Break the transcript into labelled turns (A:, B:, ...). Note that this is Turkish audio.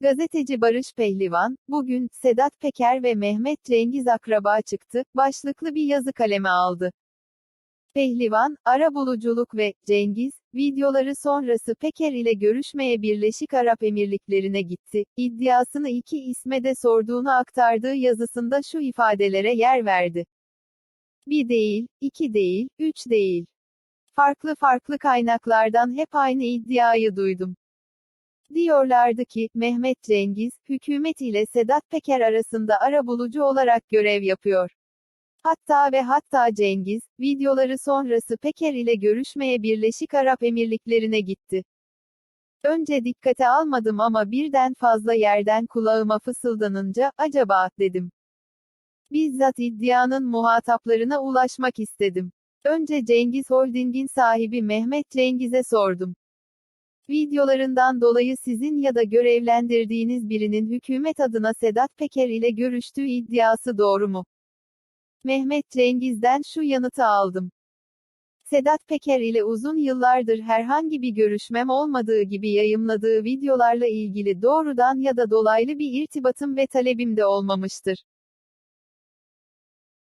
A: Gazeteci Barış Pehlivan, bugün, Sedat Peker ve Mehmet Cengiz akraba çıktı, başlıklı bir yazı kaleme aldı. Pehlivan, arabuluculuk ve Cengiz, videoları sonrası Peker ile görüşmeye Birleşik Arap Emirlikleri'ne gitti, iddiasını iki isme de sorduğunu aktardığı yazısında şu ifadelere yer verdi. Bir değil, iki değil, üç değil. Farklı farklı kaynaklardan hep aynı iddiayı duydum. Diyorlardı ki, Mehmet Cengiz, hükümet ile Sedat Peker arasında arabulucu olarak görev yapıyor. Hatta ve hatta Cengiz, videoları sonrası Peker ile görüşmeye Birleşik Arap Emirlikleri'ne gitti. Önce dikkate almadım ama birden fazla yerden kulağıma fısıldanınca, acaba, dedim. Bizzat iddianın muhataplarına ulaşmak istedim. Önce Cengiz Holding'in sahibi Mehmet Cengiz'e sordum. Videolarından dolayı sizin ya da görevlendirdiğiniz birinin hükümet adına Sedat Peker ile görüştüğü iddiası doğru mu? Mehmet Cengiz'den şu yanıtı aldım. Sedat Peker ile uzun yıllardır herhangi bir görüşmem olmadığı gibi yayımladığı videolarla ilgili doğrudan ya da dolaylı bir irtibatım ve talebim de olmamıştır.